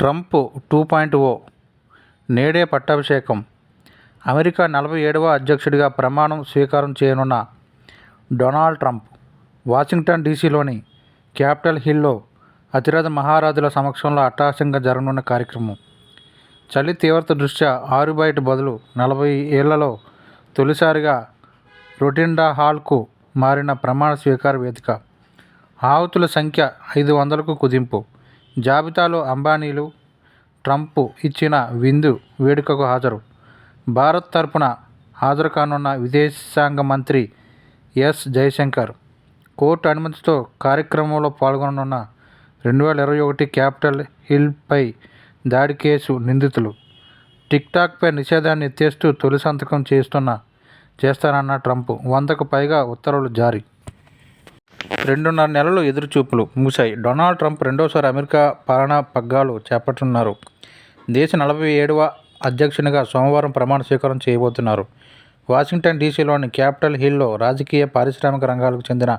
Trump two point ఓ నేడే పట్టాభిషేకం. America నలభై ఏడవ అధ్యక్షుడిగా ప్రమాణం స్వీకారం చేయనున్న డొనాల్డ్ ట్రంప్ వాషింగ్టన్ డీసీలోని క్యాపిటల్ హిల్లో అతిరథ మహారాజుల సమక్షంలో అట్టహాసంగా జరగనున్న కార్యక్రమం. చలి తీవ్రత దృష్ట్యా ఆరు బయట బదులు నలభై ఏళ్ళలో తొలిసారిగా రొటిండా హాల్కు మారిన ప్రమాణ స్వీకార వేదిక. ఆహుతుల సంఖ్య ఐదు వందలకు కుదింపు. జాబితాలో అంబానీలు ట్రంప్ ఇచ్చిన విందు వేడుకకు హాజరు. భారత్ తరపున హాజరు కానున్న విదేశాంగ మంత్రి ఎస్. జయశంకర్ కోర్టు అనుమతితో కార్యక్రమంలో పాల్గొననున్న రెండు వేల ఇరవై ఒకటి క్యాపిటల్ హిల్పై దాడి కేసు నిందితులు. టిక్టాక్పై నిషేధాన్ని ఎత్తేస్తూ తొలి సంతకం చేస్తున్న చేస్తానన్న ట్రంప్ వందకు పైగా ఉత్తర్వులు జారీ. రెండున్నర నెలలు ఎదురుచూపులు ముగిశాయి డొనాల్డ్ ట్రంప్ రెండోసారి అమెరికా పాలనా పగ్గాలు చేపట్టున్నారు దేశ నలభై ఏడవ అధ్యక్షునిగా సోమవారం ప్రమాణ స్వీకారం చేయబోతున్నారు. వాషింగ్టన్ డీసీలోని క్యాపిటల్ హిల్లో రాజకీయ పారిశ్రామిక రంగాలకు చెందిన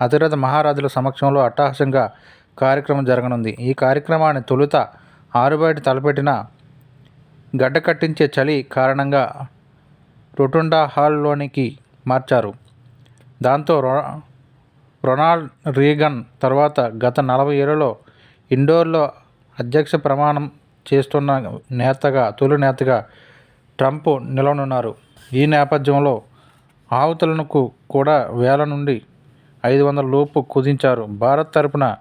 అతిరథ మహారాజుల సమక్షంలో అట్టహాసంగా కార్యక్రమం జరగనుంది. ఈ కార్యక్రమాన్ని తొలుత ఆరుబయట తలపెట్టిన గడ్డ కట్టించే చలి కారణంగా రొటుండా హాల్లోనికి మార్చారు. దాంతో రొనాల్డ్ రీగన్ తర్వాత గత నలభై ఏళ్ళలో ఇండోర్లో అధ్యక్ష ప్రమాణం చేస్తున్న నేతగా తొలి నేతగా ట్రంప్ నిలవనున్నారు. ఈ నేపథ్యంలో ఆవుతలకు కూడా వేల నుండి ఐదు వందల లోపు కుదించారు. భారత్ తరపున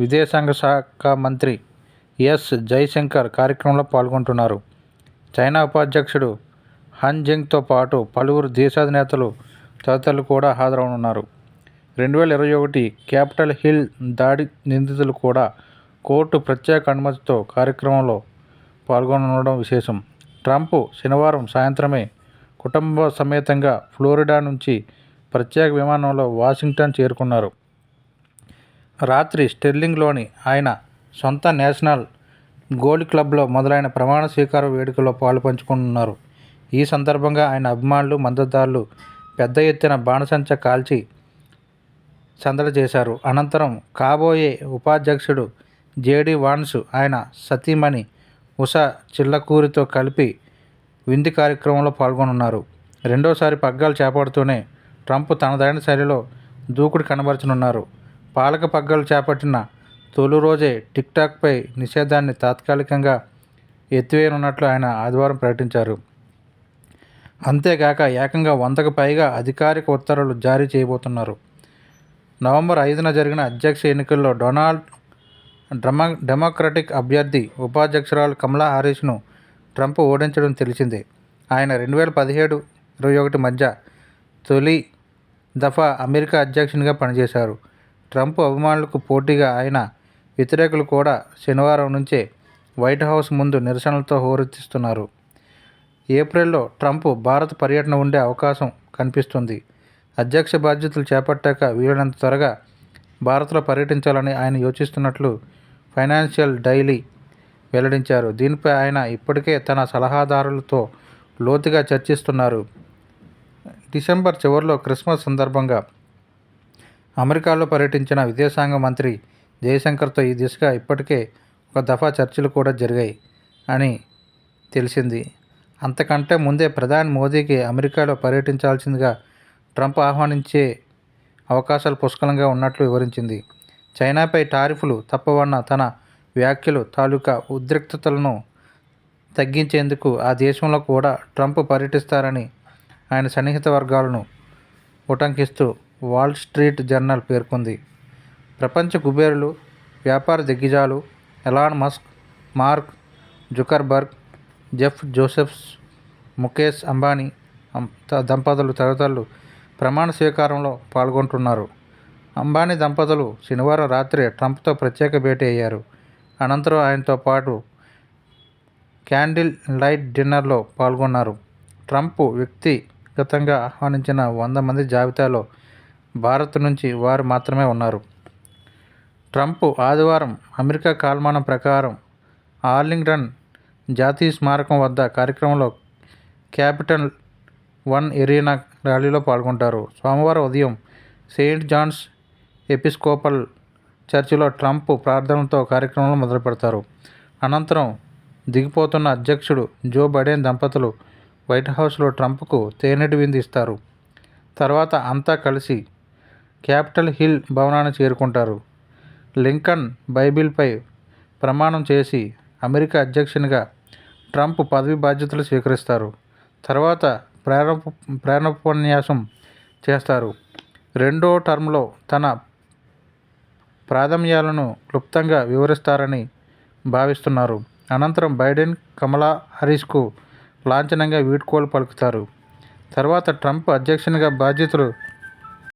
విదేశాంగ శాఖ మంత్రి ఎస్. జైశంకర్ కార్యక్రమంలో పాల్గొంటున్నారు. చైనా ఉపాధ్యక్షుడు హన్ జంగ్తో పాటు పలువురు దేశాధినేతలు తదితరులు కూడా హాజరవనున్నారు. రెండు వేల ఇరవై ఒకటి క్యాపిటల్ హిల్ దాడి నిందితులు కూడా కోర్టు ప్రత్యేక అనుమతితో కార్యక్రమంలో పాల్గొనడం విశేషం. ట్రంప్ శనివారం సాయంత్రమే కుటుంబ సమేతంగా ఫ్లోరిడా నుంచి ప్రత్యేక విమానంలో వాషింగ్టన్ చేరుకున్నారు. రాత్రి స్టెర్లింగ్లోని ఆయన సొంత నేషనల్ గోల్డ్ క్లబ్లో మొదలైన ప్రమాణ స్వీకార వేడుకలో పాలుపంచుకున్నారు. ఈ సందర్భంగా ఆయన అభిమానులు మద్దతుదారులు పెద్ద ఎత్తున బాణసంచ కాల్చి సందడి చేశారు అనంతరం కాబోయే ఉపాధ్యక్షుడు జేడి వాన్స్ ఆయన సతీమణి ఉషా చిల్లకూరితో కలిపి విందు కార్యక్రమంలో పాల్గొనున్నారు. రెండోసారి పగ్గాలు చేపడుతూనే ట్రంప్ తనదైన శైలిలో దూకుడు కనబరచనున్నారు. పాలక పగ్గాలు చేపట్టిన తొలి రోజే టిక్టాక్పై నిషేధాన్ని తాత్కాలికంగా ఎత్తివేయనున్నట్లు ఆయన ఆదివారం ప్రకటించారు. అంతేగాక ఏకంగా వందకు పైగా అధికారిక ఉత్తర్వులు జారీ చేయబోతున్నారు. నవంబర్ ఐదున జరిగిన అధ్యక్ష ఎన్నికల్లో డొనాల్డ్ డ్రమ డెమోక్రటిక్ అభ్యర్థి ఉపాధ్యక్షురాలు కమలా హారిస్ను ట్రంప్ ఓడించడం తెలిసిందే. ఆయన రెండు వేల పదిహేడు ఇరవై ఒకటి మధ్య తొలి దఫా అమెరికా అధ్యక్షునిగా పనిచేశారు. ట్రంప్ అభిమానులకు పోటీగా ఆయన వ్యతిరేకులు కూడా శనివారం నుంచే వైట్ హౌస్ ముందు నిరసనలతో హోరెత్తిస్తున్నారు. ఏప్రిల్లో ట్రంప్ భారత్ పర్యటన ఉండే అవకాశం కనిపిస్తుంది. అధ్యక్ష బాధ్యతలు చేపట్టాక వీలైనంత త్వరగా భారత్లో పర్యటించాలని ఆయన యోచిస్తున్నట్లు ఫైనాన్షియల్ డైలీ వెల్లడించారు. దీనిపై ఆయన ఇప్పటికే తన సలహాదారులతో లోతుగా చర్చిస్తున్నారు. డిసెంబర్ చివరిలో క్రిస్మస్ సందర్భంగా అమెరికాలో పర్యటించిన విదేశాంగ మంత్రి జయశంకర్తో ఈ దిశగా ఇప్పటికే ఒక దఫా చర్చలు కూడా జరిగాయి అని తెలిసింది. అంతకంటే ముందే ప్రధాని మోదీకి అమెరికాలో పర్యటించాల్సిందిగా ట్రంప్ ఆహ్వానించే అవకాశాలు పుష్కలంగా ఉన్నట్లు వివరించింది. చైనాపై టారిఫ్లు తప్పవన్న తన వ్యాఖ్యలు తాలూకా ఉద్రిక్తతలను తగ్గించేందుకు ఆ దేశంలో కూడా ట్రంప్ పర్యటిస్తారని ఆయన సన్నిహిత వర్గాలను ఉటంకిస్తూ వాల్ స్ట్రీట్ జర్నల్ పేర్కొంది. ప్రపంచ కుబేరులు వ్యాపార దిగ్గజాలు Elon Musk Mark Zuckerberg Jeff Joseph's Mukesh Ambani దంపతులు తదితరులు ప్రమాణ స్వీకారంలో పాల్గొంటున్నారు. అంబానీ దంపతులు శనివారం రాత్రి ట్రంప్తో ప్రత్యేక భేటీ అయ్యారు. అనంతరం ఆయనతో పాటు క్యాండిల్ లైట్ డిన్నర్లో పాల్గొన్నారు. ట్రంప్ వ్యక్తిగతంగా ఆహ్వానించిన వంద మంది జాబితాలో భారత్ నుంచి వారు మాత్రమే ఉన్నారు. ట్రంప్ ఆదివారం అమెరికా కాల్మానం ప్రకారం ఆర్లింగ్టన్ జాతీయ స్మారకం వద్ద కార్యక్రమంలో క్యాపిటల్ వన్ ఎరీనా ర్యాలీలో పాల్గొంటారు. సోమవారం ఉదయం సెయింట్ జాన్స్ ఎపిస్కోపల్ చర్చిలో ట్రంప్ ప్రార్థనలతో కార్యక్రమంలో మొదలు పెడతారు అనంతరం దిగిపోతున్న అధ్యక్షుడు జో బైడెన్ దంపతులు వైట్ హౌస్లో ట్రంప్కు తేనెటి విందు ఇస్తారు. తర్వాత అంతా కలిసి క్యాపిటల్ హిల్ భవనాన్ని చేరుకుంటారు. లింకన్ బైబిల్పై ప్రమాణం చేసి అమెరికా అధ్యక్షునిగా ట్రంప్ పదవి బాధ్యతలు స్వీకరిస్తారు. తర్వాత ప్రేరణ ప్రేరణోపన్యాసం చేస్తారు. రెండో టర్మ్లో తన ప్రాథమ్యాలను క్లుప్తంగా వివరిస్తారని భావిస్తున్నారు. అనంతరం బైడెన్ కమలా హారిస్కు లాంఛనంగా వీడ్కోలు పలుకుతారు. తర్వాత ట్రంప్ అధ్యక్షునిగా బాధ్యతలు